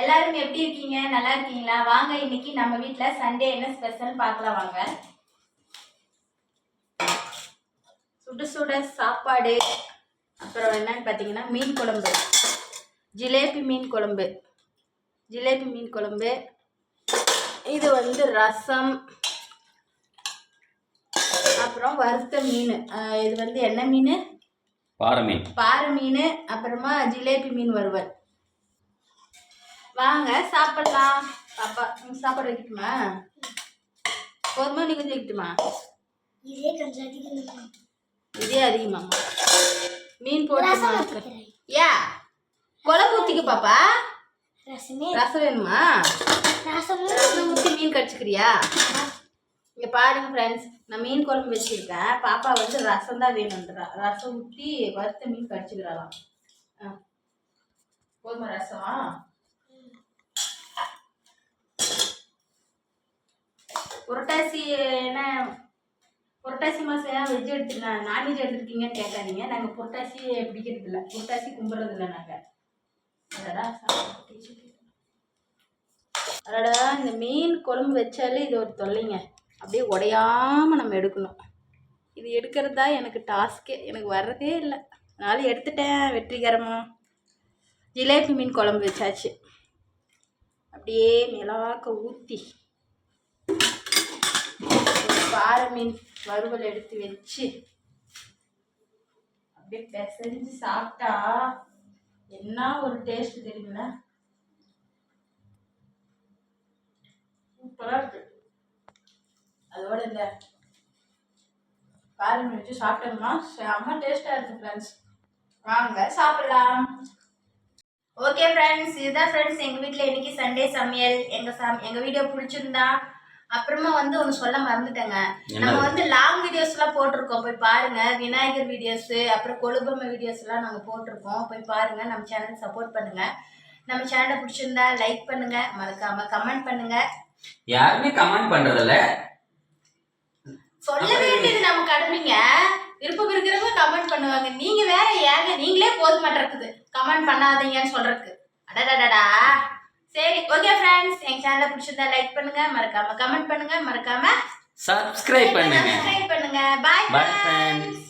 எல்லாரும் எப்படி இருக்கீங்க? நல்லா இருக்கீங்களா? வாங்க இன்னைக்கு நம்ம வீட்ல சண்டே என்ன ஸ்பெஷல் பார்க்கலாம் வாங்க. சுட சுட சாப்பாடு. அப்புறம் என்னன்னு பார்த்தீங்கன்னா மீன் குழம்பு. ஜிலேபி மீன் குழம்பு. ஜிலேபி மீன் குழம்பு. இது வந்து ரசம். அப்புறம் வறுத்த மீன். இது வந்து என்ன மீன்? பாறை மீன். பாறை மீன். அப்புறமா ஜிலேபி மீன் வறுவல். வாங்க சாப்பிடலாம். பாப்பா சாப்பாடு வைக்கட்டுமா? போதுமா நீ கொஞ்சம் வைக்கட்டுமா? இதே கொஞ்சம் அதிகம் இதே அதிகமாம்மா மீன் போட்டு. ஏ குழம்பு ஊற்றிக்க பாப்பா. ரசமே வேணுமா? ரசம் ஊற்றி மீன் கடிச்சுக்கிறியா? இங்கே பாருங்க ஃப்ரெண்ட்ஸ் நான் மீன் குழம்பு வச்சுருக்கேன். பாப்பா வந்து ரசம் தான் வேணுன்றா ரசம் ஊற்றி வறுத்த மீன் கடிச்சுக்கிறாளாம். ஆ. போதுமா ரசம்? புரட்டாசி என்ன புரட்டாசி மாதம் ஏன் வெஜ் எடுத்துக்கலாம் நான்வெஜ் எடுத்துருக்கீங்கன்னு கேட்காதீங்க. நாங்கள் புரட்டாசி பிடிக்கிறது இல்லை புரட்டாசி கும்பிட்றது இல்லை நாங்கள் அதடா சாப்பிட்டு இந்த மீன் குழம்பு வச்சாலே இது ஒரு தொல்லைங்க. அப்படியே உடையாமல் நம்ம எடுக்கணும். இது எடுக்கிறது தான் எனக்கு டாஸ்க்கே. எனக்கு வர்றதே இல்லை. அதனால எடுத்துட்டேன் வெற்றிகரமாக ஜிலேபி மீன் குழம்பு வச்சாச்சு. அப்படியே மிளகாக்க ஊற்றி பாறை மீன் வறுவல் எடுத்து வச்சு அப்படியே பிசைஞ்சு சாப்பிட்டா என்ன ஒரு டேஸ்ட் தெரியுங்களா? சூப்பராக இருக்கு. அதோட இந்த பாறை மீன் வச்சு சாப்பிட்டோம்னா செம்ம டேஸ்ட்டாக இருக்கு ஃப்ரெண்ட்ஸ் வாங்க சாப்பிடலாம். ஓகே ஃப்ரெண்ட்ஸ் இதுதான் ஃப்ரெண்ட்ஸ் எங்கள் வீட்டில் இன்னைக்கு சண்டே சமையல். எங்கள் சம் எங்கள் வீடியோ பிடிச்சிருந்தா அப்புறமா வந்து ஒன்று சொல்ல மறந்துட்டேங்க. நம்ம? வந்து லாங் வீடியோஸ்லாம் போட்டிருக்கோம். போய் பாருங்க. விநாயகர் வீடியோஸு அப்புறம் கொழுபம்மை வீடியோஸ்லாம் நாங்கள் போட்டிருக்கோம். போய் பாருங்க. நம்ம சேனல் சப்போர்ட் பண்ணுங்க. நம்ம சேனலை பிடிச்சிருந்தா லைக் பண்ணுங்க. மறக்காம கமெண்ட் பண்ணுங்க. யாருமே கமெண்ட் பண்றதில்ல. சொல்ல வேண்டியது நம்ம கடமைங்க. விருப்பம் இருக்கிறவங்க கமெண்ட் பண்ணுவாங்க. நீங்க வேற ஏங்க. நீங்களே போதும் மாட்டிருக்குது கமெண்ட் பண்ணாதீங்கன்னு சொல்றதுக்கு. அடடடடா சரி ஓகே ஃப்ரெண்ட்ஸ் எங்க சேனலை பிடிச்சிருந்தா லைக் பண்ணுங்க. மறக்காம கமெண்ட் பண்ணுங்க. மறக்காம சப்ஸ்கிரைப் பண்ணுங்க. சப்ஸ்கிரைப் பண்ணுங்க. பாய் friends.